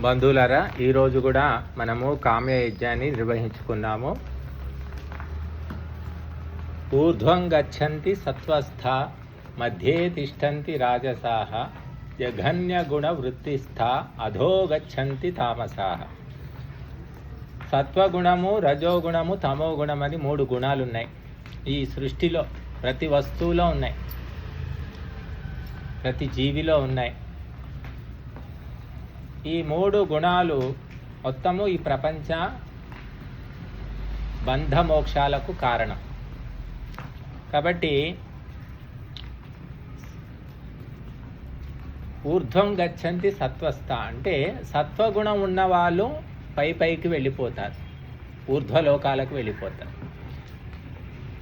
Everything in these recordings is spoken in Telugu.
బంధువులరా ఈరోజు కూడా మనము కామ్య యజ్ఞాన్ని నిర్వహించుకున్నాము. ఊర్ధ్వం గచ్చంతి సత్వస్థ మధ్యే తిష్టంతి రాజసాహ జఘన్య గుణ వృత్తిస్థ అధో గచ్చంతి తామసాహ సత్వగుణము రజోగుణము తమో గుణం అని మూడు గుణాలు ఉన్నాయి ఈ సృష్టిలో ప్రతి వస్తువులో ఉన్నాయి. ప్రతి జీవిలో ఉన్నాయి. ఈ మూడు గుణాలు మొత్తము ఈ ప్రపంచ బంధమోక్షాలకు కారణం. కాబట్టి ఊర్ధ్వం గచ్చంతి సత్వస్థ అంటే సత్వగుణం ఉన్నవాళ్ళు పై పైకి వెళ్ళిపోతారు. ఊర్ధ్వలోకాలకు వెళ్ళిపోతారు.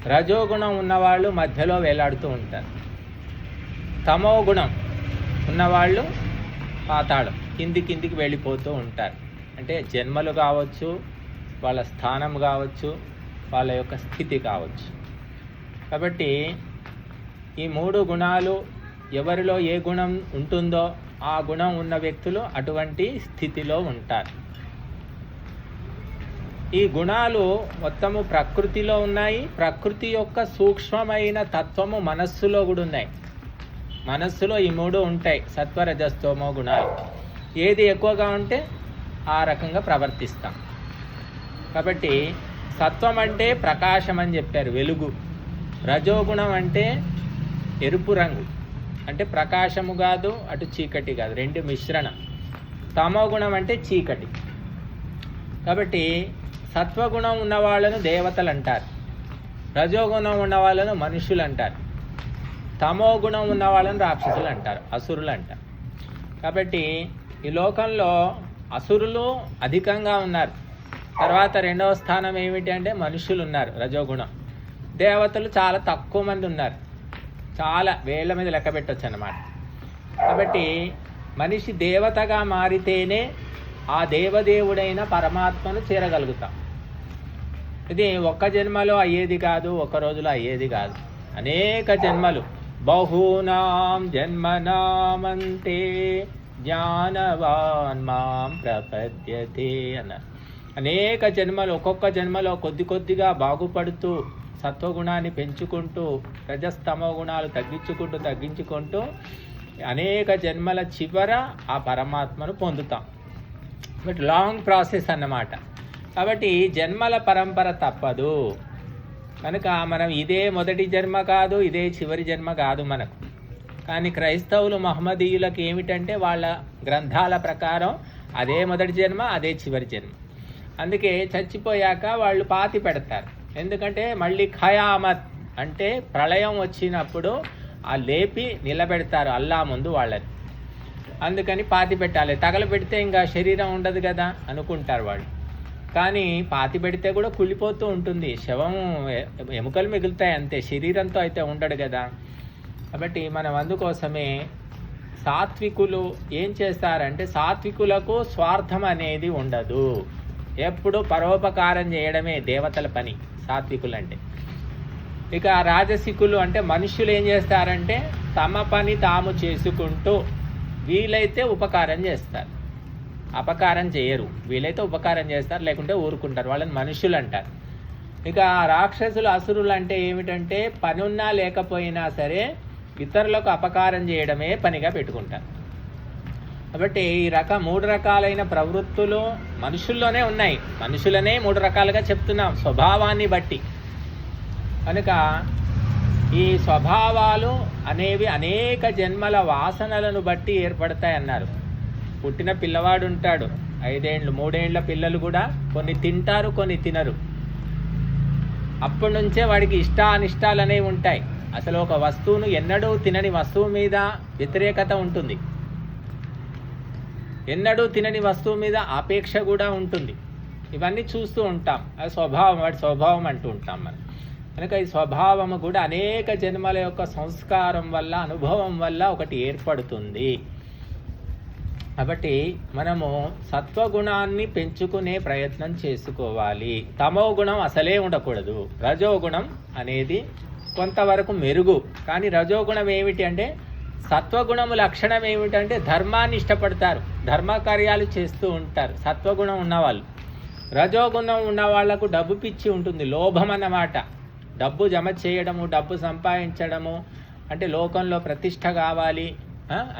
రజోగుణం ఉన్నవాళ్ళు మధ్యలో వేలాడుతూ ఉంటారు. తమో గుణం ఉన్నవాళ్ళు పాతాళం. కింది కిందికి వెళ్ళిపోతూ ఉంటారు. అంటే జన్మలు కావచ్చు వాళ్ళ స్థానం కావచ్చు వాళ్ళ యొక్క స్థితి కావచ్చు. కాబట్టి ఈ మూడు గుణాలు ఎవరిలో ఏ గుణం ఉంటుందో ఆ గుణం ఉన్న వ్యక్తులు అటువంటి స్థితిలో ఉంటారు. ఈ గుణాలు మొత్తము ప్రకృతిలో ఉన్నాయి. ప్రకృతి యొక్క సూక్ష్మమైన తత్వము మనస్సులో కూడా ఉన్నాయి. మనస్సులో ఈ మూడు ఉంటాయి. సత్వరజస్తోమో గుణాలు. ఏది ఎక్కువగా ఉంటే ఆ రకంగా ప్రవర్తిస్తాం. కాబట్టి సత్వం అంటే ప్రకాశం అని చెప్పారు వెలుగు. రజోగుణం అంటే ఎరుపు రంగు. అంటే ప్రకాశము కాదు అటు చీకటి కాదు రెండు మిశ్రణం. తమో గుణం అంటే చీకటి. కాబట్టి సత్వగుణం ఉన్న వాళ్ళను దేవతలు అంటారు. రజోగుణం ఉన్న వాళ్ళను మనుషులు అంటారు. తమో గుణం ఉన్న రాక్షసులు అంటారు అసురులు అంటారు. కాబట్టి ఈ లోకంలో అసురులు అధికంగా ఉన్నారు. తర్వాత రెండవ స్థానం ఏమిటి అంటే మనుషులు ఉన్నారు రజోగుణం. దేవతలు చాలా తక్కువ మంది ఉన్నారు. చాలా వేళ్ళ మీద లెక్క పెట్టచ్చు అన్నమాట కాబట్టి మనిషి దేవతగా మారితేనే ఆ దేవదేవుడైన పరమాత్మను చేరగలుగుతాం. ఇది ఒక్క జన్మలో అయ్యేది కాదు ఒక రోజులో అయ్యేది కాదు. అనేక జన్మలు. బహూనాం జన్మనామంతే. జ్ఞానవాన్ మాం ప్రపద్యతే అన్నారు అనేక జన్మలు ఒక్కొక్క జన్మలో కొద్ది కొద్దిగా బాగుపడుతూ సత్వగుణాన్ని పెంచుకుంటూ రజస్తమ గుణాలు తగ్గించుకుంటూ తగ్గించుకుంటూ అనేక జన్మల చివర ఆ పరమాత్మను పొందుతాం. బట్ లాంగ్ ప్రాసెస్ అన్నమాట. కాబట్టి జన్మల పరంపర తప్పదు. కనుక మనం ఇదే మొదటి జన్మ కాదు ఇదే చివరి జన్మ కాదు మనకు. కానీ క్రైస్తవులు మహమ్మదీయులకు ఏమిటంటే వాళ్ళ గ్రంథాల ప్రకారం అదే మొదటి జన్మ అదే చివరి జన్మ. అందుకే చచ్చిపోయాక వాళ్ళు పాతి పెడతారు. ఎందుకంటే మళ్ళీ ఖయామత్ అంటే ప్రళయం వచ్చినప్పుడు ఆ లేపి నిలబెడతారు అల్లా ముందు వాళ్ళని. అందుకని పాతి పెట్టాలి. తగలబెడితే ఇంకా శరీరం ఉండదు కదా అనుకుంటారు వాళ్ళు. కానీ పాతి పెడితే కూడా కుళ్ళిపోతూ ఉంటుంది. శవం ఎముకలు మిగులుతాయి అంతే. శరీరంతో అయితే ఉండడు కదా. కాబట్టి మనం అందుకోసమే సాత్వికులు ఏం చేస్తారంటే సాత్వికులకు స్వార్థం అనేది ఉండదు. ఎప్పుడు పరోపకారం చేయడమే దేవతల పని సాత్వికులు అంటే ఇక రాజసికులు అంటే మనుషులు ఏం చేస్తారంటే తమ పని తాము చేసుకుంటూ వీలైతే ఉపకారం చేస్తారు. అపకారం చేయరు. వీలైతే ఉపకారం చేస్తారు లేకుంటే ఊరుకుంటారు. వాళ్ళని మనుషులు అంటారు. ఇక రాక్షసులు అసురులు అంటే ఏమిటంటే పనున్నా లేకపోయినా సరే ఇతరులకు అపకారం చేయడమే పనిగా పెట్టుకుంటారు కాబట్టి ఈ రకం మూడు రకాలైన ప్రవృత్తులు మనుషుల్లోనే ఉన్నాయి. మనుషులనే మూడు రకాలుగా చెప్తున్నాం స్వభావాన్ని బట్టి. కనుక ఈ స్వభావాలు అనేవి అనేక జన్మల వాసనలను బట్టి ఏర్పడతాయి అన్నారు పుట్టిన పిల్లవాడు ఉంటాడు ఐదేండ్లు మూడేండ్ల పిల్లలు కూడా కొన్ని తింటారు కొన్ని తినరు. అప్పటి నుంచే వాడికి ఇష్టానిష్టాలు అనేవి ఉంటాయి. అసలు ఒక వస్తువును ఎన్నడూ తినని వస్తువు మీద వ్యతిరేకత ఉంటుంది. ఎన్నడూ తినని వస్తువు మీద ఆపేక్ష కూడా ఉంటుంది. ఇవన్నీ చూస్తూ ఉంటాం. అది స్వభావం వాటి స్వభావం అంటూ ఉంటాం మనం. కనుక ఈ స్వభావం కూడా అనేక జన్మల యొక్క సంస్కారం వల్ల అనుభవం వల్ల ఒకటి ఏర్పడుతుంది. కాబట్టి మనము సత్వగుణాన్ని పెంచుకునే ప్రయత్నం చేసుకోవాలి. తమో గుణం అసలే ఉండకూడదు. రజోగుణం అనేది కొంతవరకు మెరుగు. కానీ రజోగుణం ఏమిటి అంటే సత్వగుణము లక్షణం ఏమిటంటే ధర్మాన్ని ఇష్టపడతారు. ధర్మకార్యాలు చేస్తూ ఉంటారు. సత్వగుణం ఉన్నవాళ్ళు. రజోగుణం ఉన్న వాళ్ళకు డబ్బు పిచ్చి ఉంటుంది లోభం అన్నమాట. డబ్బు జమ చేయడము డబ్బు సంపాదించడము అంటే లోకంలో ప్రతిష్ట కావాలి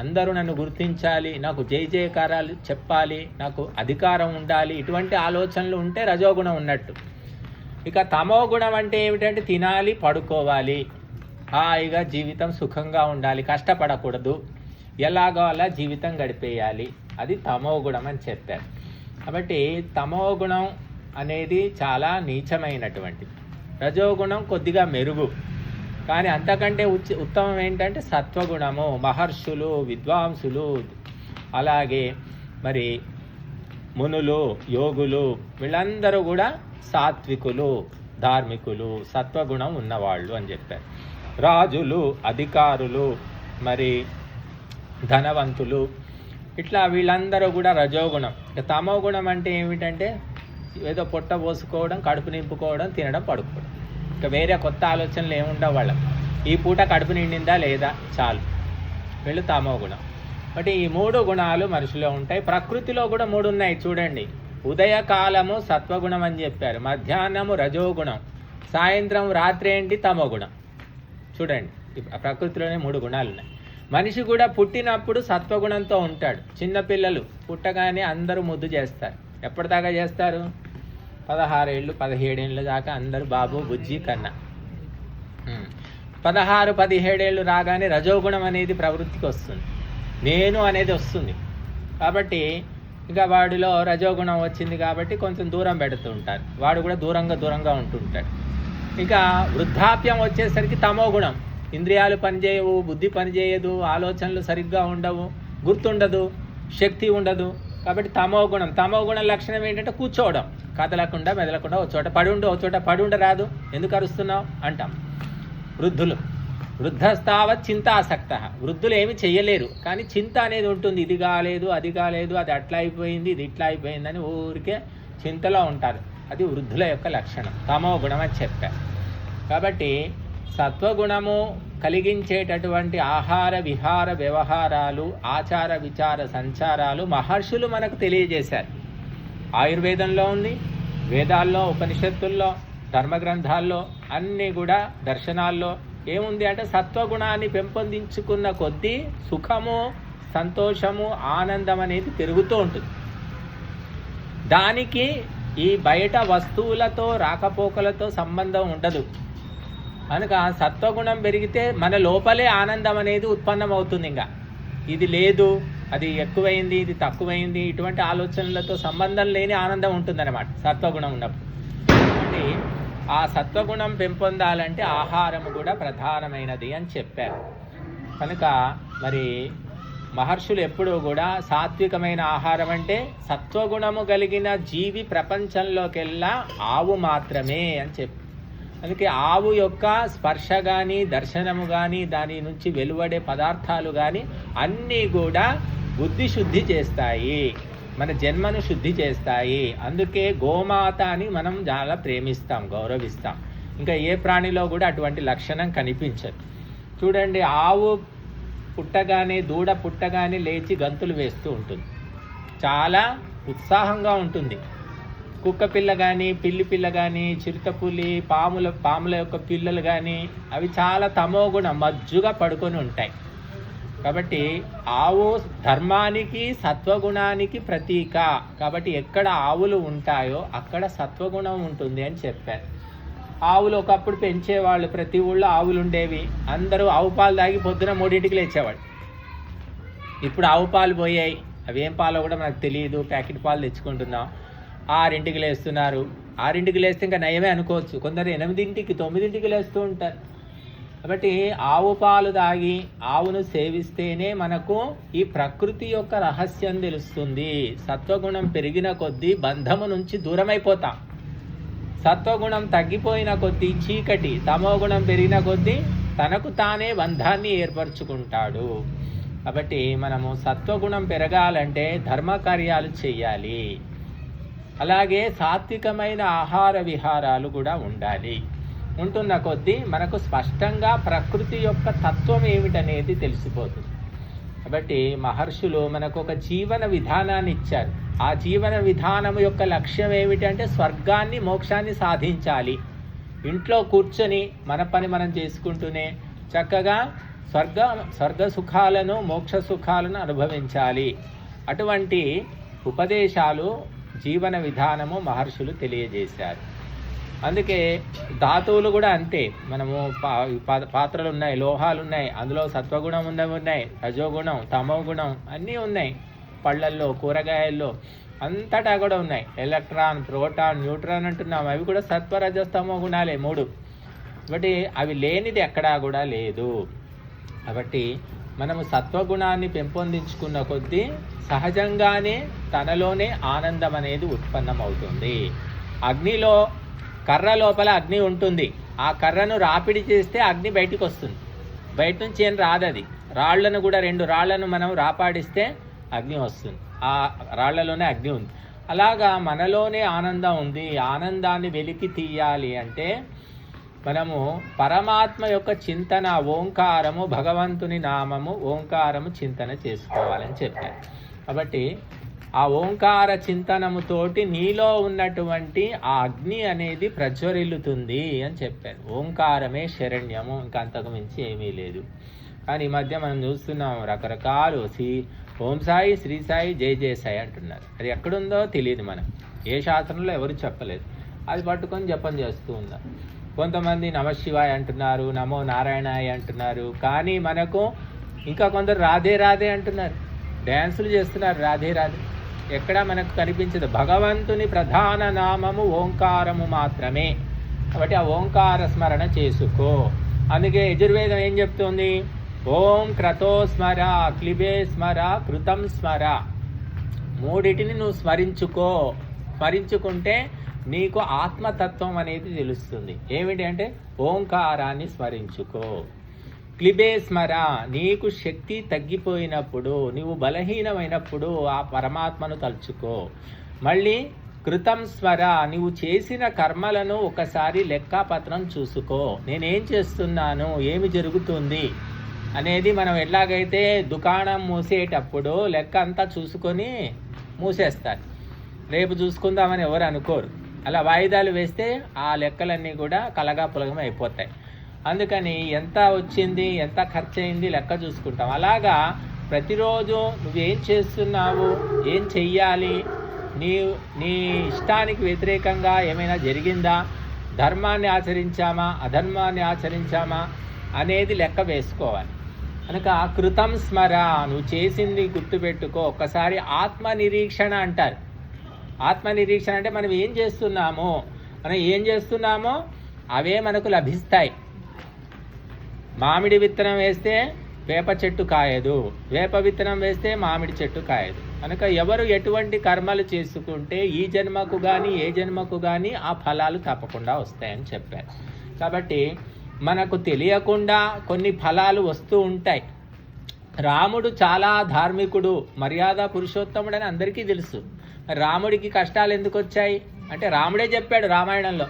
అందరూ నన్ను గుర్తించాలి నాకు జై జయకారాలు చెప్పాలి నాకు అధికారం ఉండాలి ఇటువంటి ఆలోచనలు ఉంటే రజోగుణం ఉన్నట్టు. ఇక తమో గుణం అంటే ఏమిటంటే తినాలి పడుకోవాలి. హాయిగా జీవితం సుఖంగా ఉండాలి కష్టపడకూడదు. ఎలాగో అలా జీవితం గడిపేయాలి. అది తమో గుణం అని చెప్పారు. కాబట్టి తమో గుణం అనేది చాలా నీచమైనటువంటిది రజోగుణం కొద్దిగా మెరుగు. కానీ అంతకంటే ఉచ్ ఉత్తమం ఏంటంటే సత్వగుణము మహర్షులు విద్వాంసులు అలాగే మరి మునులు యోగులు వీళ్ళందరూ కూడా సాత్వికులు ధార్మికులు సత్వగుణం ఉన్నవాళ్ళు అని చెప్పారు. రాజులు అధికారులు మరి ధనవంతులు ఇట్లా వీళ్ళందరూ కూడా రజోగుణం. ఇక తమో గుణం అంటే ఏమిటంటే ఏదో పొట్ట పోసుకోవడం కడుపు నింపుకోవడం తినడం పడుకోవడం. ఇక వేరే కొత్త ఆలోచనలు ఏముండవు వాళ్ళకి. ఈ పూట కడుపు నిండిందా లేదా? చాలు. వీళ్ళు తమో గుణం బట్ ఈ మూడు గుణాలు మనిషిలో ఉంటాయి. ప్రకృతిలో కూడా మూడు ఉన్నాయి చూడండి. ఉదయకాలము సత్వగుణం అని చెప్పారు. మధ్యాహ్నము రజోగుణం. సాయంత్రం రాత్రి ఏంటి? తమోగుణం. చూడండి ప్రకృతిలోనే మూడు గుణాలు ఉన్నాయి మనిషి కూడా పుట్టినప్పుడు సత్వగుణంతో ఉంటాడు. చిన్నపిల్లలు పుట్టగానే అందరూ ముద్దు చేస్తారు. ఎప్పటిదాకా చేస్తారు? పదహారేళ్ళు పదిహేడేళ్ళ దాకా అందరూ బాబు బుజ్జి కన్నా. పదహారు పదిహేడేళ్ళు రాగానే రజోగుణం అనేది ప్రవృత్తికి వస్తుంది. నేను అనేది వస్తుంది. కాబట్టి ఇంకా వాడిలో రజోగుణం వచ్చింది కాబట్టి కొంచెం దూరం పెడుతూ ఉంటారు. వాడు కూడా దూరంగా దూరంగా ఉంటుంటాడు ఇంకా వృద్ధాప్యం వచ్చేసరికి తమో గుణం. ఇంద్రియాలు పనిచేయవు బుద్ధి పనిచేయదు ఆలోచనలు సరిగ్గా ఉండవు గుర్తుండదు శక్తి ఉండదు. కాబట్టి తమో గుణం. తమో గుణం లక్షణం ఏంటంటే కూర్చోవడం. కదలకుండా మెదలకుండా ఒక చోట పడి ఉండు ఒక చోట పడి ఉండరాదు ఎందుకు అరుస్తున్నావు? అంటాం. వృద్ధులు. వృద్ధస్థావత్ చింతాసక్త. వృద్ధులు ఏమి చెయ్యలేరు. కానీ చింత అనేది ఉంటుంది. ఇది కాలేదు అది కాలేదు అది అట్లా అయిపోయింది ఇది ఇట్లా అయిపోయిందని ఊరికే చింతలో ఉంటారు. అది వృద్ధుల యొక్క లక్షణం. తమో గుణం అని చెప్పారు. కాబట్టి సత్వగుణము కలిగించేటటువంటి ఆహార విహార వ్యవహారాలు ఆచార విచార సంచారాలు మహర్షులు మనకు తెలియజేశారు. ఆయుర్వేదంలో ఉంది వేదాల్లో ఉపనిషత్తుల్లో ధర్మగ్రంథాల్లో అన్నీ కూడా దర్శనాల్లో ఏముంది అంటే సత్వగుణాన్ని పెంపొందించుకున్న కొద్దీ సుఖము సంతోషము ఆనందం అనేది పెరుగుతూ ఉంటుంది. దానికి ఈ బయట వస్తువులతో రాకపోకలతో సంబంధం ఉండదు. కనుక సత్వగుణం పెరిగితే మన లోపలే ఆనందం అనేది ఉత్పన్నం అవుతుంది ఇంకా. ఇది లేదు అది ఎక్కువైంది ఇది తక్కువైంది ఇటువంటి ఆలోచనలతో సంబంధం లేని ఆనందం ఉంటుందన్నమాట సత్వగుణం ఉన్నప్పుడు. ఆ సత్వగుణం పెంపొందాలంటే ఆహారం కూడా ప్రధానమైనది అని చెప్పారు. కనుక మరి మహర్షులు ఎప్పుడూ కూడా సాత్వికమైన ఆహారం అంటే సత్వగుణము కలిగిన జీవి ప్రపంచంలోకెల్లా ఆవు మాత్రమే అని చెప్పి అందుకే ఆవు యొక్క స్పర్శ కానీ దర్శనము కానీ దాని నుంచి వెలువడే పదార్థాలు కానీ అన్నీ కూడా బుద్ధి శుద్ధి చేస్తాయి. మన జన్మను శుద్ధి చేస్తాయి. అందుకే గోమాత అని మనం చాలా ప్రేమిస్తాం గౌరవిస్తాం. ఇంకా ఏ ప్రాణిలో కూడా అటువంటి లక్షణం కనిపించదు. చూడండి ఆవు పుట్టగానే దూడ పుట్టగానే లేచి గంతులు వేస్తూ ఉంటుంది. చాలా ఉత్సాహంగా ఉంటుంది. కుక్క పిల్ల కానీ పిల్లి పిల్ల కానీ చిరుతపులి పాముల పాముల యొక్క పిల్లలు కానీ అవి చాలా తమోగుణ మజ్జుగా పడుకొని ఉంటాయి. కాబట్టి ఆవు ధర్మానికి సత్వగుణానికి ప్రతీక. కాబట్టి ఎక్కడ ఆవులు ఉంటాయో అక్కడ సత్వగుణం ఉంటుంది అని చెప్పారు. ఆవులు ఒకప్పుడు పెంచేవాళ్ళు ప్రతి ఊళ్ళో ఆవులు ఉండేవి. అందరూ ఆవు పాలు తాగి పొద్దున మూడింటికి లేచేవాళ్ళు. ఇప్పుడు ఆవు పాలు పోయాయి. అవి ఏం పాలో కూడా మనకు తెలియదు. ప్యాకెట్ పాలు తెచ్చుకుంటున్నాం. ఆరింటికి లేస్తున్నారు. ఆరింటికి లేస్తే ఇంకా నయమే అనుకోవచ్చు. కొందరు ఎనిమిదింటికి తొమ్మిదింటికి లేస్తూ ఉంటారు. కాబట్టి ఆవు పాలు తాగి ఆవును సేవిస్తేనే మనకు ఈ ప్రకృతి యొక్క రహస్యం తెలుస్తుంది. సత్వగుణం పెరిగిన కొద్దీ బంధము నుంచి దూరమైపోతాం. సత్వగుణం తగ్గిపోయిన కొద్దీ చీకటి తమోగుణం పెరిగిన కొద్దీ తనకు తానే బంధాన్ని ఏర్పరచుకుంటాడు. కాబట్టి మనము సత్వగుణం పెరగాలంటే ధర్మకార్యాలు చేయాలి. అలాగే సాత్వికమైన ఆహార విహారాలు కూడా ఉండాలి. ఉంటున్న కొద్దీ మనకు స్పష్టంగా ప్రకృతి యొక్క తత్వం ఏమిటనేది తెలిసిపోతుంది. కాబట్టి మహర్షులు మనకు ఒక జీవన విధానాన్ని ఇచ్చారు. ఆ జీవన విధానం యొక్క లక్ష్యం ఏమిటంటే స్వర్గాన్ని మోక్షాన్ని సాధించాలి. ఇంట్లో కూర్చొని మన పని మనం చేసుకుంటూనే చక్కగా స్వర్గ స్వర్గ సుఖాలను మోక్ష సుఖాలను అనుభవించాలి. అటువంటి ఉపదేశాలు జీవన విధానము మహర్షులు తెలియజేశారు. అందుకే ధాతువులు కూడా అంతే. మనము పా- పా- పాత్రలు ఉన్నాయి లోహాలు ఉన్నాయి అందులో సత్వగుణం ఉన్నవి ఉన్నాయి రజోగుణం తమో గుణం అన్నీ ఉన్నాయి. పళ్ళల్లో కూరగాయల్లో అంతటా కూడా ఉన్నాయి. ఎలక్ట్రాన్ ప్రోటాన్ న్యూట్రాన్ అంటున్నాం. అవి కూడా సత్వ రజస్తమో గుణాలే మూడు. కాబట్టి అవి లేనిది ఎక్కడా కూడా లేదు. కాబట్టి మనము సత్వగుణాన్ని పెంపొందించుకున్న కొద్దీ సహజంగానే తనలోనే ఆనందం అనేది ఉత్పన్నమవుతుంది. అగ్నిలో కర్ర లోపల అగ్ని ఉంటుంది. ఆ కర్రను రాపిడి చేస్తే అగ్ని బయటికి వస్తుంది బయట నుంచి ఏం రాదది. రాళ్ళను కూడా రెండు రాళ్ళను మనం రాపాడిస్తే అగ్ని వస్తుంది. ఆ రాళ్ళలోనే అగ్ని ఉంది. అలాగా మనలోనే ఆనందం ఉంది. ఆనందాన్ని వెలికి తీయాలి అంటే మనము పరమాత్మ యొక్క చింతన ఓంకారము భగవంతుని నామము ఓంకారము చింతన చేసుకోవాలని చెప్పారు కాబట్టి ఆ ఓంకార చింతనముతోటి నీలో ఉన్నటువంటి ఆ అగ్ని అనేది ప్రజ్వరిల్లుతుంది అని చెప్పారు. ఓంకారమే శరణ్యము ఇంకా అంతకు మించి ఏమీ లేదు. కానీ ఈ మధ్య మనం చూస్తున్నాం రకరకాలు శ్రీ ఓం సాయి శ్రీ సాయి జై జయ సాయి అంటున్నారు. అది ఎక్కడుందో తెలియదు మనం ఏ శాస్త్రంలో ఎవరు చెప్పలేదు. అది పట్టుకొని జపం చేస్తూ ఉందా కొంతమంది నమశివాయ అంటున్నారు నమో నారాయణాయ అంటున్నారు. కానీ మనకు ఇంకా కొందరు రాధే రాధే అంటున్నారు. డ్యాన్సులు చేస్తున్నారు రాధే రాధే. ఎక్కడా మనకు కనిపించదు. భగవంతుని ప్రధాన నామము ఓంకారము మాత్రమే. కాబట్టి ఆ ఓంకార స్మరణ చేసుకో. అందుకే యజుర్వేదం ఏం చెప్తుంది? ఓం క్రతో స్మర క్లిబే స్మర కృతం స్మర. మూడిటిని నువ్వు స్మరించుకో. స్మరించుకుంటే నీకు ఆత్మతత్వం అనేది తెలుస్తుంది. ఏమిటి అంటే? ఓంకారాన్ని స్మరించుకో. క్లిబే స్మర నీకు శక్తి తగ్గిపోయినప్పుడు నీవు బలహీనమైనప్పుడు ఆ పరమాత్మను తలుచుకో. మళ్ళీ కృతం స్మర నువ్వు చేసిన కర్మలను ఒకసారి లెక్కాపత్రం చూసుకో. నేనేం చేస్తున్నాను? ఏమి జరుగుతుంది? అనేది మనం ఎలాగైతే దుకాణం మూసేటప్పుడు లెక్క అంతా చూసుకొని మూసేస్తారు. రేపు చూసుకుందామని ఎవరు అనుకోరు. అలా వాయిదాలు వేస్తే ఆ లెక్కలన్నీ కూడా కలగా పులగం అయిపోతాయి. అందుకని ఎంత వచ్చింది ఎంత ఖర్చు అయింది లెక్క చూసుకుంటాం. అలాగా ప్రతిరోజు నువ్వేం చేస్తున్నావు ఏం చెయ్యాలి నీ నీ ఇష్టానికి వ్యతిరేకంగా ఏమైనా జరిగిందా ధర్మాన్ని ఆచరించామా అధర్మాన్ని ఆచరించామా అనేది లెక్క వేసుకోవాలి. కనుక కృతం స్మర నువ్వు చేసింది గుర్తుపెట్టుకో ఒక్కసారి ఆత్మనిరీక్షణ అంటారు. ఆత్మ నిరీక్షణ అంటే మనం ఏం చేస్తున్నామో మనం ఏం చేస్తున్నామో అవే మనకు లభిస్తాయి. మామిడి విత్తనం వేస్తే వేప చెట్టు కాయదు. వేప విత్తనం వేస్తే మామిడి చెట్టు కాయదు. కనుక ఎవరు ఎటువంటి కర్మలు చేసుకుంటే ఈ జన్మకు కానీ ఏ జన్మకు కానీ ఆ ఫలాలు తప్పకుండా వస్తాయని చెప్పారు. కాబట్టి మనకు తెలియకుండా కొన్ని ఫలాలు వస్తూ ఉంటాయి. రాముడు చాలా ధార్మికుడు మర్యాద పురుషోత్తముడు అని అందరికీ తెలుసు. రాముడికి కష్టాలు ఎందుకు వచ్చాయి? అంటే రాముడే చెప్పాడు రామాయణంలో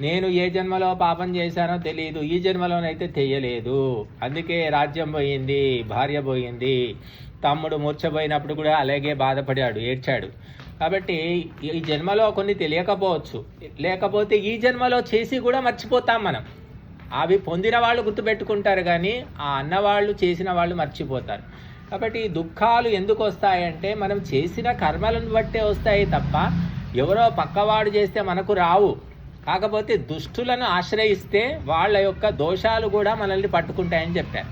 నేను ఏ జన్మలో పాపం చేశానో తెలియదు ఈ జన్మలోనైతే తెలియలేదు అందుకే రాజ్యం పోయింది భార్య పోయింది. తమ్ముడు మూర్చపోయినప్పుడు కూడా అలాగే బాధపడాడు ఏడ్చాడు. కాబట్టి ఈ జన్మలో కొన్ని తెలియకపోవచ్చు. లేకపోతే ఈ జన్మలో చేసి కూడా మర్చిపోతాం మనం. అవి పొందిన వాళ్ళు గుర్తుపెట్టుకుంటారు కానీ ఆ అన్నవాళ్ళు చేసిన వాళ్ళు మర్చిపోతారు. కాబట్టి ఈ దుఃఖాలు ఎందుకు వస్తాయంటే మనం చేసిన కర్మలను బట్టే వస్తాయి తప్ప ఎవరో పక్కవాడు చేస్తే మనకు రావు. కాకపోతే దుష్టులను ఆశ్రయిస్తే వాళ్ళ యొక్క దోషాలు కూడా మనల్ని పట్టుకుంటాయని చెప్పారు.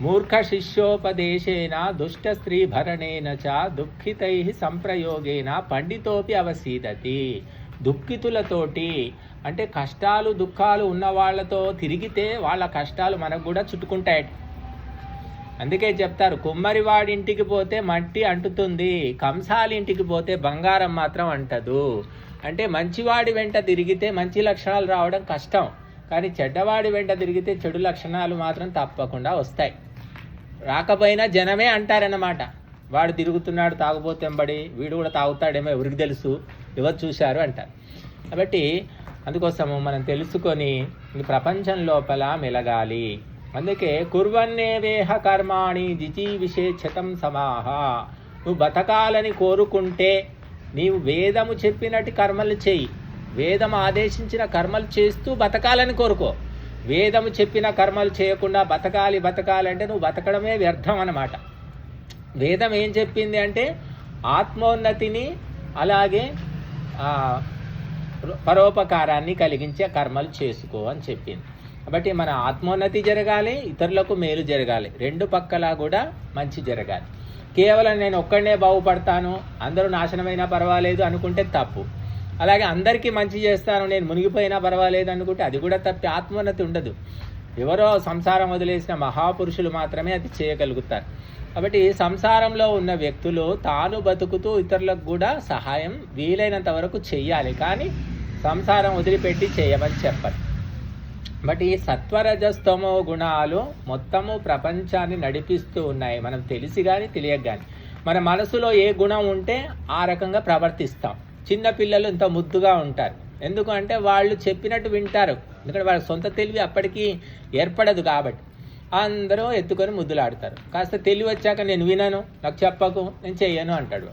మూర్ఖ శిష్యోపదేశేన దుష్ట స్త్రీ భరణేన చ దుఃఖితై సంప్రయోగేన పండితోపి అవసీదతి. దుఃఖితులతోటి అంటే కష్టాలు దుఃఖాలు ఉన్న వాళ్ళతో తిరిగితే వాళ్ళ కష్టాలు మనకు కూడా చుట్టుకుంటాయి అందుకే చెప్తారు కుమ్మరివాడి ఇంటికి పోతే మట్టి అంటుతుంది కంసాలి ఇంటికి పోతే బంగారం మాత్రం అంటదు. అంటే మంచివాడి వెంట తిరిగితే మంచి లక్షణాలు రావడం కష్టం. కానీ చెడ్డవాడి వెంట తిరిగితే చెడు లక్షణాలు మాత్రం తప్పకుండా వస్తాయి. రాకపోయినా జనమే అంటారన్నమాట. వాడు తిరుగుతున్నాడు తాగుబోతెంబడి వీడు కూడా తాగుతాడేమో ఎవరికి తెలుసు ఎవరు చూశారు అంటారు. కాబట్టి అందుకోసము మనం తెలుసుకొని ఈ ప్రపంచం లోపల మెలగాలి. అందుకే కుర్వన్నేవేహ కర్మాణి జిజీవిషేక్షతం సమాహ. నువ్వు బతకాలని కోరుకుంటే నీవు వేదము చెప్పినట్టు కర్మలు చేయి. వేదం ఆదేశించిన కర్మలు చేస్తూ బతకాలని కోరుకో. వేదము చెప్పిన కర్మలు చేయకుండా బతకాలి బతకాలి అంటే నువ్వు బతకడమే వ్యర్థం అనమాట వేదం ఏం చెప్పింది అంటే ఆత్మోన్నతిని అలాగే పరోపకారాన్ని కలిగించే కర్మలు చేసుకో అని చెప్పింది. కాబట్టి మన ఆత్మోన్నతి జరగాలి ఇతరులకు మేలు జరగాలి. రెండు పక్కలా కూడా మంచి జరగాలి. కేవలం నేను ఒక్కడనే బాగుపడతాను అందరూ నాశనమైనా పర్వాలేదు అనుకుంటే తప్పు. అలాగే అందరికీ మంచి చేస్తాను నేను మునిగిపోయినా పర్వాలేదు అనుకుంటే అది కూడా తప్పి ఆత్మోన్నతి ఉండదు. ఎవరో సంసారం వదిలేసిన మహాపురుషులు మాత్రమే అది చేయగలుగుతారు. కాబట్టి సంసారంలో ఉన్న వ్యక్తులు తాను బతుకుతూ ఇతరులకు కూడా సహాయం వీలైనంత వరకు చెయ్యాలి. కానీ సంసారం వదిలిపెట్టి చేయమని చెప్పరు. బట్ ఈ సత్వరజస్తమో గుణాలు మొత్తము ప్రపంచాన్ని నడిపిస్తూ ఉన్నాయి. మనం తెలిసి కానీ తెలియక కానీ మన మనసులో ఏ గుణం ఉంటే ఆ రకంగా ప్రవర్తిస్తాం. చిన్న పిల్లలు ఇంత ముద్దుగా ఉంటారు. ఎందుకంటే వాళ్ళు చెప్పినట్టు వింటారు. ఎందుకంటే వాళ్ళ సొంత తెలివి అప్పటికి ఏర్పడదు కాబట్టి. అందరూ ఎత్తుకొని ముద్దులాడతారు. కాస్త తెలివి వచ్చాక నేను వినను. నాకు చెప్పకు నేను చెయ్యను అంటాడు.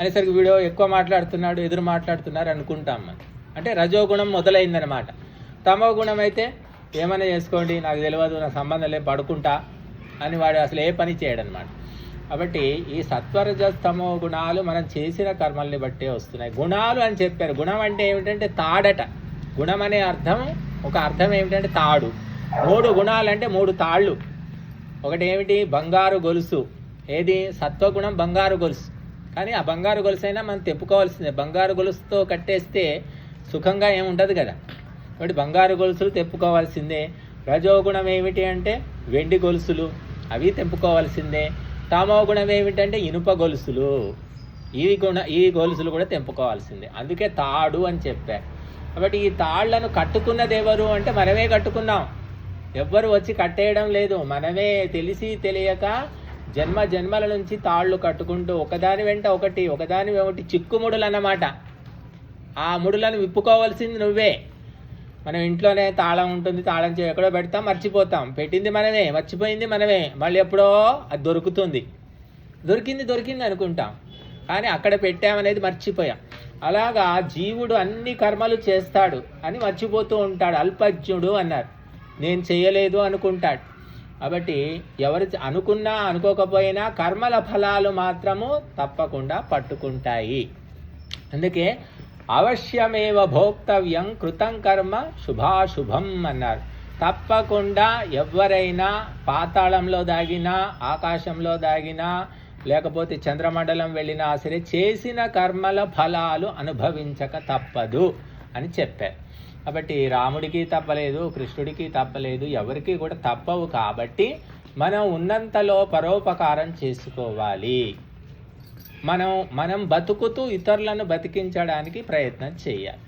అనేసరికి వీడియో ఎక్కువ మాట్లాడుతున్నాడు ఎదురు మాట్లాడుతున్నారు అనుకుంటాం మనం. అంటే రజోగుణం మొదలైందనమాట తమో గుణం అయితే ఏమైనా చేసుకోండి నాకు తెలియదు నా సంబంధం లేదు పడుకుంటా అని వాడు అసలు ఏ పని చేయడనమాట. కాబట్టి ఈ సత్వరజస్తమో గుణాలు మనం చేసిన కర్మల్ని బట్టే వస్తున్నాయి. గుణాలు అని చెప్పారు. గుణం అంటే ఏమిటంటే తాడట. గుణం అనే అర్థం ఒక అర్థం ఏమిటంటే తాడు. మూడు గుణాలు అంటే మూడు తాళ్ళు. ఒకటి ఏమిటి? బంగారు గొలుసు. ఏది? సత్వగుణం బంగారు గొలుసు. కానీ ఆ బంగారు గొలుసు అయినా మనం తెప్పుకోవాల్సిందే. బంగారు గొలుసుతో కట్టేస్తే సుఖంగా ఏముండదు కదా. కాబట్టి బంగారు గొలుసులు తెప్పుకోవాల్సిందే రజోగుణం ఏమిటి అంటే వెండి గొలుసులు. అవి తెంపుకోవాల్సిందే. తామో గుణం ఏమిటంటే ఇనుప గొలుసులు. ఈ గుణ ఈ గొలుసులు కూడా తెంపుకోవాల్సిందే. అందుకే తాడు అని చెప్పారు కాబట్టి ఈ తాళ్ళను కట్టుకున్నది ఎవరు అంటే మనమే కట్టుకున్నాం. ఎవ్వరు వచ్చి కట్టేయడం లేదు. మనమే తెలిసి తెలియక జన్మ జన్మల నుంచి తాళ్ళు కట్టుకుంటూ ఒకదాని వెంట ఒకటి ఒకదాని ఒకటి చిక్కుముడులు అన్నమాట. ఆ ముడులను విప్పుకోవాల్సింది నువ్వే. మనం ఇంట్లోనే తాళం ఉంటుంది తాళం చేయి ఎక్కడో పెడతాం మర్చిపోతాం. పెట్టింది మనమే మర్చిపోయింది మనమే. మళ్ళీ ఎప్పుడో అది దొరుకుతుంది. దొరికింది దొరికింది అనుకుంటాం. కానీ అక్కడ పెట్టామనేది మర్చిపోయాం. అలాగా జీవుడు అన్ని కర్మలు చేస్తాడు అని మర్చిపోతూ ఉంటాడు. అల్పజ్ఞుడు అన్నారు. నేను చేయలేదు అనుకుంటాడు. కాబట్టి ఎవరు అనుకున్నా అనుకోకపోయినా కర్మల ఫలాలు మాత్రము తప్పకుండా పట్టుకుంటాయి. అందుకే అవశ్యమేవ భోక్తవ్యం కృతం కర్మ శుభాశుభం అన్నారు. తప్పకుండా ఎవరైనా పాతాళంలో దాగినా ఆకాశంలో దాగినా లేకపోతే చంద్రమండలం వెళ్ళినా సరే చేసిన కర్మల ఫలాలు అనుభవించక తప్పదు అని చెప్పారు కాబట్టి రాముడికి తప్పలేదు కృష్ణుడికి తప్పలేదు ఎవరికి కూడా తప్పవు కాబట్టి మనం ఉన్నంతలో పరోపకారం చేసుకోవాలి. మనం మనం బతుకుతూ ఇతరులను బతికించడానికి ప్రయత్నం చేయాలి.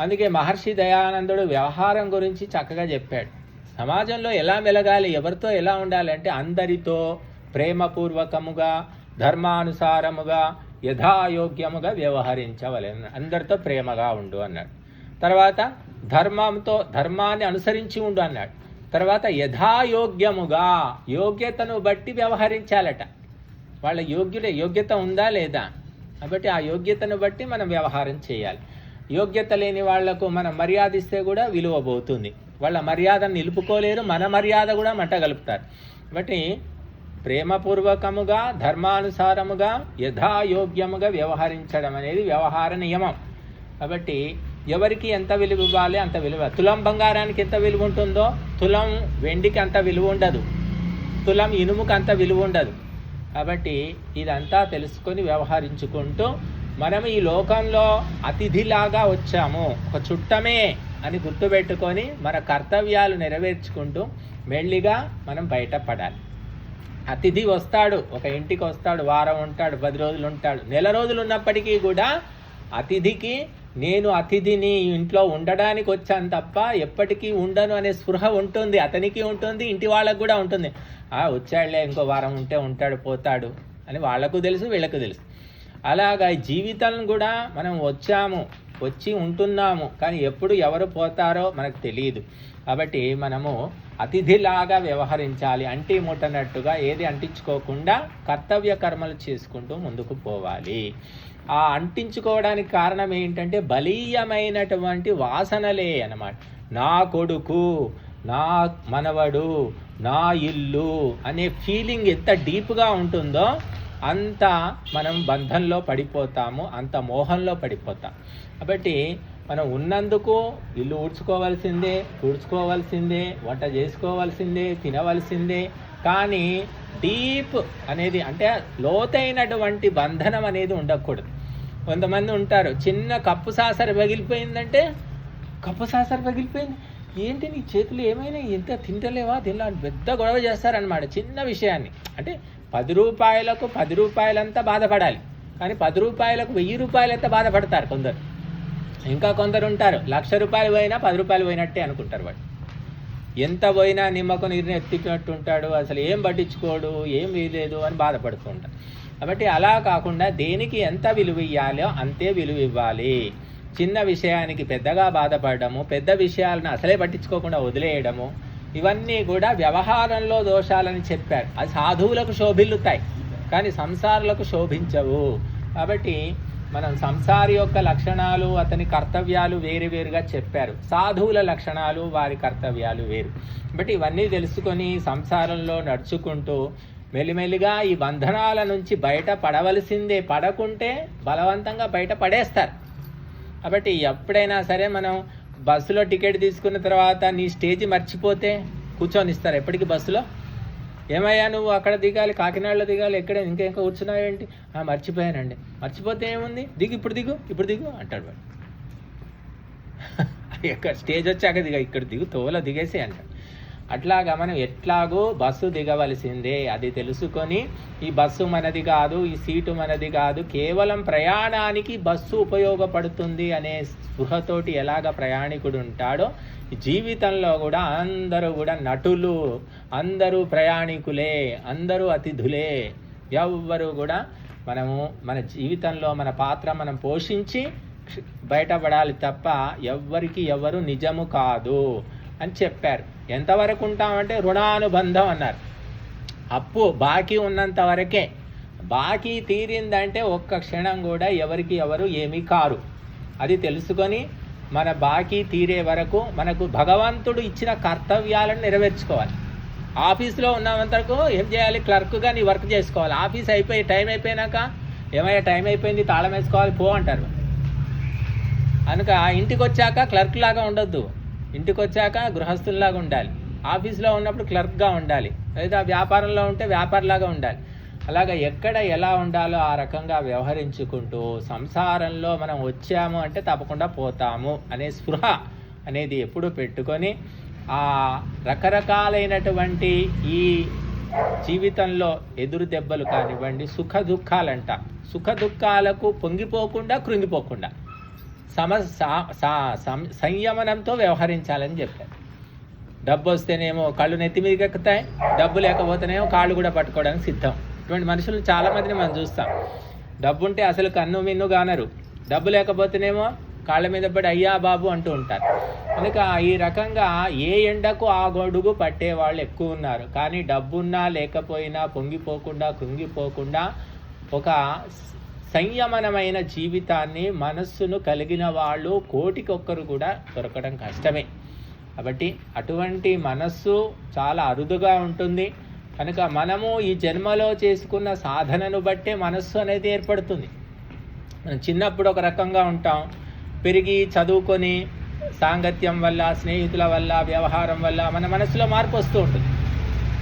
అందుకే మహర్షి దయానందుడు వ్యవహారం గురించి చక్కగా చెప్పాడు. సమాజంలో ఎలా మెలగాలి ఎవరితో ఎలా ఉండాలంటే అందరితో ప్రేమపూర్వకముగా ధర్మానుసారముగా యథాయోగ్యముగా వ్యవహరించవలెను. అందరితో ప్రేమగా ఉండు అన్నాడు. తర్వాత ధర్మంతో ధర్మాన్ని అనుసరించి ఉండు అన్నాడు. తర్వాత యథాయోగ్యముగా యోగ్యతను బట్టి వ్యవహరించాలట. వాళ్ళ యోగ్యుడే యోగ్యత ఉందా లేదా? కాబట్టి ఆ యోగ్యతను బట్టి మనం వ్యవహారం చేయాలి. యోగ్యత లేని వాళ్ళకు మనం మర్యాద ఇస్తే కూడా విలువ పోతుంది. వాళ్ళ మర్యాదను నిలుపుకోలేరు మన మర్యాద కూడా మంటగలుపుతారు. కాబట్టి ప్రేమపూర్వకముగా ధర్మానుసారముగా యథాయోగ్యముగా వ్యవహరించడం అనేది వ్యవహార నియమం. కాబట్టి ఎవరికి ఎంత విలువ ఇవ్వాలి అంత విలువ. తులం బంగారానికి ఎంత విలువ ఉంటుందో తులం వెండికి అంత విలువ ఉండదు. తులం ఇనుముకి అంత విలువ ఉండదు. కాబట్టి ఇదంతా తెలుసుకొని వ్యవహరించుకుంటూ మనం ఈ లోకంలో అతిథిలాగా వచ్చాము ఒక చుట్టమే అని గుర్తుపెట్టుకొని మన కర్తవ్యాలు నెరవేర్చుకుంటూ మెల్లిగా మనం బయటపడాలి. అతిథి వస్తాడు ఒక ఇంటికి వస్తాడు వారం ఉంటాడు పది రోజులు ఉంటాడు. నెల రోజులు ఉన్నప్పటికీ కూడా అతిథికి నేను అతిథిని ఇంట్లో ఉండడానికి వచ్చాను తప్ప ఎప్పటికీ ఉండను అనే స్పృహ ఉంటుంది అతనికి ఉంటుంది ఇంటి వాళ్ళకు కూడా ఉంటుంది. ఆ వచ్చాడులే ఇంకో వారం ఉంటే ఉంటాడు పోతాడు అని వాళ్ళకు తెలుసు వీళ్ళకు తెలుసు. అలాగా జీవితం కూడా మనం వచ్చాము వచ్చి ఉంటున్నాము కానీ ఎప్పుడు ఎవరు పోతారో మనకు తెలియదు. కాబట్టి మనము అతిథిలాగా వ్యవహరించాలి అంటి ముట్టనట్టుగా ఏది అంటించుకోకుండా కర్తవ్య కర్మలు చేసుకుంటూ ముందుకు పోవాలి. ఆ అంటించుకోవడానికి కారణం ఏంటంటే బలీయమైనటువంటి వాసనలే అనమాట నా కొడుకు నా మనవడు నా ఇల్లు అనే ఫీలింగ్ ఎంత డీప్గా ఉంటుందో అంత మనం బంధంలో పడిపోతాము అంత మోహంలో పడిపోతాం. కాబట్టి మనం ఉన్నందుకు ఇల్లు ఊడ్చుకోవాల్సిందే ఊడ్చుకోవాల్సిందే వంట చేసుకోవాల్సిందే తినవలసిందే కానీ డీప్ అనేది అంటే లోతైనటువంటి బంధనం అనేది ఉండకూడదు. కొంతమంది ఉంటారు చిన్న కప్పు సాసర పగిలిపోయిందంటే కప్పు సాసర పగిలిపోయింది? ఏంటి నీ చేతులు ఏమైనా ఇంత తింటలేవా? తినలా పెద్ద గొడవ చేస్తారనమాట చిన్న విషయాన్ని. అంటే పది రూపాయలకు పది రూపాయలంతా బాధపడాలి. కానీ పది రూపాయలకు వెయ్యి రూపాయలంతా బాధపడతారు కొందరు. ఇంకా కొందరు ఉంటారు లక్ష రూపాయలు పోయినా పది రూపాయలు పోయినట్టే అనుకుంటారు వాళ్ళు. ఎంత పోయినా నిమ్మకు నీరుని ఎత్తినట్టు ఉంటాడు అసలు ఏం పట్టించుకోడు ఏం వీలేదు అని బాధపడుతుంటాడు కాబట్టి అలా కాకుండా దేనికి ఎంత విలువ ఇవ్వాలో అంతే విలువ ఇవ్వాలి. చిన్న విషయానికి పెద్దగా బాధపడము పెద్ద విషయాలను అసలే పట్టించుకోకుండా వదిలేయడము ఇవన్నీ కూడా వ్యవహారంలో దోషాలని చెప్పారు. అది సాధువులకు శోభిల్లుతాయి కానీ సంసారులకు శోభించవు. కాబట్టి మనం సంసారి యొక్క లక్షణాలు అతని కర్తవ్యాలు వేరు వేరుగా చెప్పారు. సాధువుల లక్షణాలు వారి కర్తవ్యాలు వేరు. బట్ ఇవన్నీ తెలుసుకొని సంసారంలో నడుచుకుంటూ మెల్లిమెల్లిగా ఈ బంధనాల నుంచి బయట పడవలసిందే. పడకుంటే బలవంతంగా బయట పడేస్తారు. కాబట్టి ఎప్పుడైనా సరే మనం బస్సులో టికెట్ తీసుకున్న తర్వాత నీ స్టేజ్ మర్చిపోతే కూర్చొని ఇస్తారు. ఎప్పటికీ బస్సులో? ఏమయ్యా నువ్వు అక్కడ దిగాలి కాకినాడలో దిగాలి ఎక్కడ ఇంకా ఇంకా కూర్చున్నావేంటి? "ఆ, మర్చిపోయానండి. మర్చిపోతే ఏముంది? దిగు ఇప్పుడు దిగు ఇప్పుడు దిగు అంటాడు వాడు. ఎక్కడ స్టేజ్ వచ్చాక దిగ ఇక్కడ దిగు తోల దిగేసి అంటాడు. అట్లాగా మనం ఎట్లాగో బస్సు దిగవలసిందే అది తెలుసుకొని ఈ బస్సు మనది కాదు ఈ సీటు మనది కాదు కేవలం ప్రయాణానికి బస్సు ఉపయోగపడుతుంది అనే స్పృహతోటి ఎలాగ ప్రయాణికుడు ఉంటాడో జీవితంలో కూడా అందరూ కూడా నటులు అందరూ ప్రయాణికులే అందరూ అతిథులే. ఎవ్వరు కూడా మనము మన జీవితంలో మన పాత్ర మనం పోషించి బయటపడాలి తప్ప ఎవ్వరికి ఎవరు నిజము కాదు అని చెప్పారు. ఎంతవరకు ఉంటామంటే రుణానుబంధం అన్నారు. అప్పు బాకీ ఉన్నంత వరకే. బాకీ తీరిందంటే ఒక్క క్షణం కూడా ఎవరికి ఎవరు ఏమీ కారు. అది తెలుసుకొని మన బాకీ తీరే వరకు మనకు భగవంతుడు ఇచ్చిన కర్తవ్యాలను నెరవేర్చుకోవాలి. ఆఫీస్లో ఉన్నంతకు ఏం చేయాలి? క్లర్క్గా నీ వర్క్ చేసుకోవాలి. ఆఫీస్ అయిపోయి టైం అయిపోయినాక ఏమయ్యా టైం అయిపోయింది తాళం వేసుకోవాలి పో అంటారు. కనుక ఇంటికి వచ్చాక క్లర్క్ లాగా ఉండొద్దు. ఇంటికి వచ్చాక గృహస్థుల్లాగా ఉండాలి. ఆఫీస్లో ఉన్నప్పుడు క్లర్క్గా ఉండాలి. లేదా వ్యాపారంలో ఉంటే వ్యాపారలాగా ఉండాలి. అలాగా ఎక్కడ ఎలా ఉండాలో ఆ రకంగా వ్యవహరించుకుంటూ సంసారంలో మనం వచ్చాము అంటే తప్పకుండా పోతాము అనే స్పృహ అనేది ఎప్పుడు పెట్టుకొని ఆ రకరకాలైనటువంటి ఈ జీవితంలో ఎదురు దెబ్బలు కానివ్వండి సుఖ దుఃఖాలంట. సుఖ దుఃఖాలకు పొంగిపోకుండా కృంగిపోకుండా సమ సా- సా- సం- సంయమనంతో వ్యవహరించాలని చెప్పారు. డబ్బు వస్తేనేమో కళ్ళు నెత్తి మీదకి ఎక్కుతాయి డబ్బు లేకపోతేనేమో కాళ్ళు కూడా పట్టుకోవడానికి సిద్ధం. ఇటువంటి మనుషులు చాలా మందిని మనం చూస్తాం. డబ్బు ఉంటే అసలు కన్ను మిన్ను కానరు డబ్బు లేకపోతేనేమో కాళ్ళ మీద పడి అయ్యా బాబు అంటూ ఉంటారు. కనుక ఈ రకంగా ఏ ఎండకు ఆ గొడుగు పట్టే వాళ్ళు ఎక్కువ ఉన్నారు. కానీ డబ్బున్నా లేకపోయినా పొంగిపోకుండా కుంగిపోకుండా ఒక సంయమనమైన జీవితాన్ని మనస్సును కలిగిన వాళ్ళు కోటికొక్కరు కూడా దొరకడం కష్టమే. కాబట్టి అటువంటి మనస్సు చాలా అరుదుగా ఉంటుంది. కనుక మనము ఈ జన్మలో చేసుకున్న సాధనను బట్టే మనస్సు అనేది ఏర్పడుతుంది. మనం చిన్నప్పుడు ఒక రకంగా ఉంటాం. పెరిగి చదువుకొని సాంగత్యం వల్ల స్నేహితుల వల్ల వ్యవహారం వల్ల మన మనసులో మార్పు వస్తూ ఉంటుంది.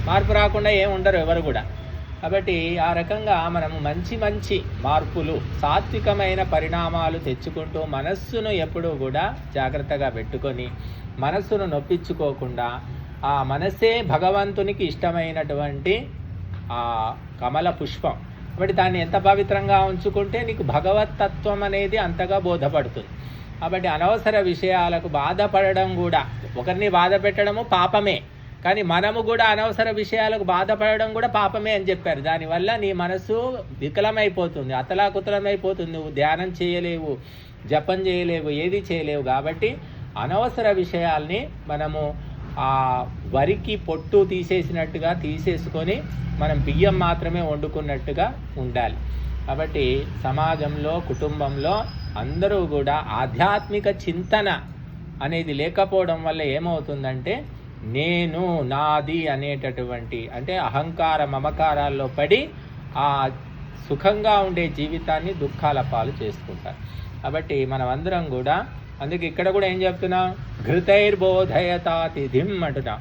మార్పు రాకుండా ఏం ఉండరు ఎవరు కూడా. కాబట్టి ఆ రకంగా మనము మంచి మంచి మార్పులు సాత్వికమైన పరిణామాలు తెచ్చుకుంటూ మనస్సును ఎప్పుడూ కూడా జాగ్రత్తగా పెట్టుకొని మనస్సును నొప్పించుకోకుండా ఆ మనస్సే భగవంతునికి ఇష్టమైనటువంటి ఆ కమల పుష్పం. కాబట్టి దాన్ని ఎంత పవిత్రంగా ఉంచుకుంటే నీకు భగవతత్వం అనేది అంతగా బోధపడుతుంది. కాబట్టి అనవసర విషయాలకు బాధపడడం కూడా ఒకరిని బాధ పెట్టడము పాపమే. కానీ మనము కూడా అనవసర విషయాలకు బాధపడడం కూడా పాపమే అని చెప్పారు. దానివల్ల నీ మనసు వికలమైపోతుంది అతలాకుతలమైపోతుంది. నువ్వు ధ్యానం చేయలేవు జపం చేయలేవు ఏది చేయలేవు. కాబట్టి అనవసర విషయాల్ని మనము ఆ వరికి పొట్టు తీసేసినట్టుగా తీసేసుకొని మనం బియ్యం మాత్రమే వండుకున్నట్టుగా ఉండాలి. కాబట్టి సమాజంలో కుటుంబంలో అందరూ కూడా ఆధ్యాత్మిక చింతన అనేది లేకపోవడం వల్ల ఏమవుతుందంటే నేను నాది అనేటటువంటి అంటే అహంకార మమకారాల్లో పడి ఆ సుఖంగా ఉండే జీవితాన్ని దుఃఖాల పాలు చేసుకుంటారు. కాబట్టి మనమందరం కూడా అందుకే ఇక్కడ కూడా ఏం చెప్తున్నా? ఘృతైర్బోధయత అతిథిం అంటున్నా.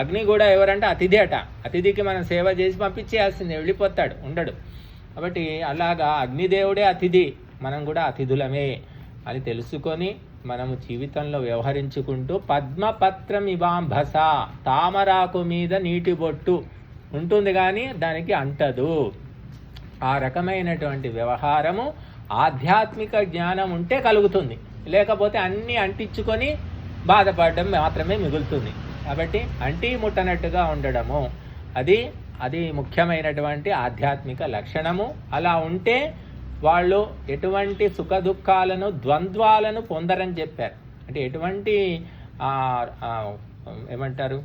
అగ్ని కూడా ఎవరంటే అతిథి అట. అతిథికి మనం సేవ చేసి పంపించేయాల్సిందే వెళ్ళిపోతాడు ఉండడు. కాబట్టి అలాగా అగ్నిదేవుడే అతిథి మనం కూడా అతిథులమే అని తెలుసుకొని మనము జీవితంలో వ్యవహరించుకుంటూ పద్మపత్రం ఇవాంభస తామరాకు మీద నీటి బొట్టు ఉంటుంది కానీ దానికి అంటదు. ఆ రకమైనటువంటి వ్యవహారము ఆధ్యాత్మిక జ్ఞానం ఉంటే కలుగుతుంది. లేకపోతే అన్నీ అంటించుకొని బాధపడడం మాత్రమే మిగులుతుంది. కాబట్టి అంటి ముట్టనట్టుగా ఉండడము అది అది ముఖ్యమైనటువంటి ఆధ్యాత్మిక లక్షణము. అలా ఉంటే వాళ్ళు ఎటువంటి సుఖ దుఃఖాలను ద్వంద్వాలను పొందరని చెప్పారు. అంటే ఎటువంటి ఏమంటారు?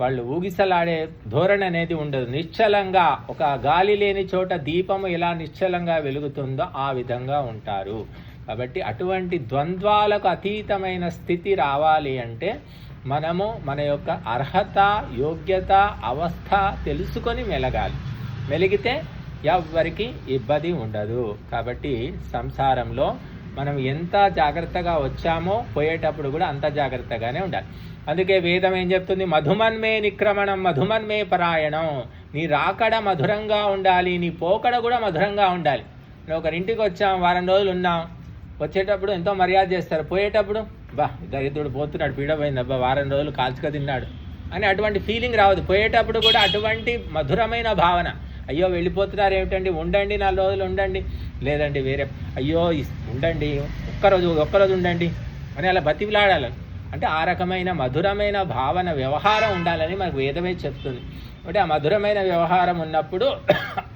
వాళ్ళు ఊగిసలాడే ధోరణి అనేది ఉండదు. నిశ్చలంగా ఒక గాలి లేని చోట దీపము ఎలా నిశ్చలంగా వెలుగుతుందో ఆ విధంగా ఉంటారు. కాబట్టి అటువంటి ద్వంద్వాలకు అతీతమైన స్థితి రావాలి అంటే మనము మన యొక్క అర్హత యోగ్యత అవస్థ తెలుసుకొని మెలగాలి. మెలిగితే ఎవ్వరికి ఇబ్బంది ఉండదు. కాబట్టి సంసారంలో మనం ఎంత జాగ్రత్తగా వచ్చామో పోయేటప్పుడు కూడా అంత జాగ్రత్తగానే ఉండాలి. అందుకే వేదం ఏం చెప్తుంది? మధుమన్మే నిక్రమణం మధుమన్మే పరాయణం. నీ రాకడ మధురంగా ఉండాలి నీ పోకడ కూడా మధురంగా ఉండాలి. నువ్వు ఒకరింటికి వచ్చాం వారం రోజులు ఉన్నాం వచ్చేటప్పుడు ఎంతో మర్యాద చేస్తారు. పోయేటప్పుడు బా దరిద్రుడు పోతున్నాడు పీడపోయింది అబ్బా వారం రోజులు కాల్చుక తిన్నాడు అని అటువంటి ఫీలింగ్ రావద్దు. పోయేటప్పుడు కూడా అటువంటి మధురమైన భావన అయ్యో వెళ్ళిపోతున్నారు ఏమిటండి? ఉండండి నాలుగు రోజులు ఉండండి. లేదండి వేరే అయ్యో ఉండండి ఒక్కరోజు ఒక్కరోజు ఉండండి అని అలా బతివిలాడాలి అంటే ఆ రకమైన మధురమైన భావన వ్యవహారం ఉండాలని మనకు వేదమే చెప్తుంది. అంటే ఆ మధురమైన వ్యవహారం ఉన్నప్పుడు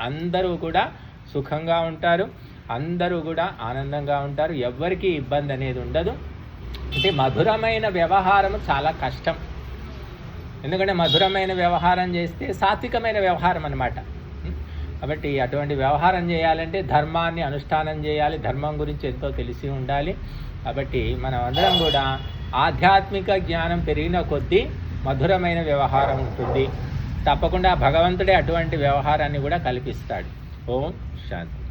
అందరూ కూడా సుఖంగా ఉంటారు. అందరూ కూడా ఆనందంగా ఉంటారు. ఎవ్వరికీ ఇబ్బంది అనేది ఉండదు. అంటే మధురమైన వ్యవహారం చాలా కష్టం. ఎందుకంటే మధురమైన వ్యవహారం చేస్తే సాత్వికమైన వ్యవహారం అనమాట కాబట్టి అటువంటి వ్యవహారం చేయాలంటే ధర్మాన్ని అనుష్ఠానం చేయాలి. ధర్మం గురించి ఎంతో తెలిసి ఉండాలి. కాబట్టి మనం అందరం కూడా ఆధ్యాత్మిక జ్ఞానం పెరిగిన కొద్దీ మధురమైన వ్యవహారం ఉంటుంది. తప్పకుండా భగవంతుడే అటువంటి వ్యవహారాన్ని కూడా కల్పిస్తాడు. ఓం shanty.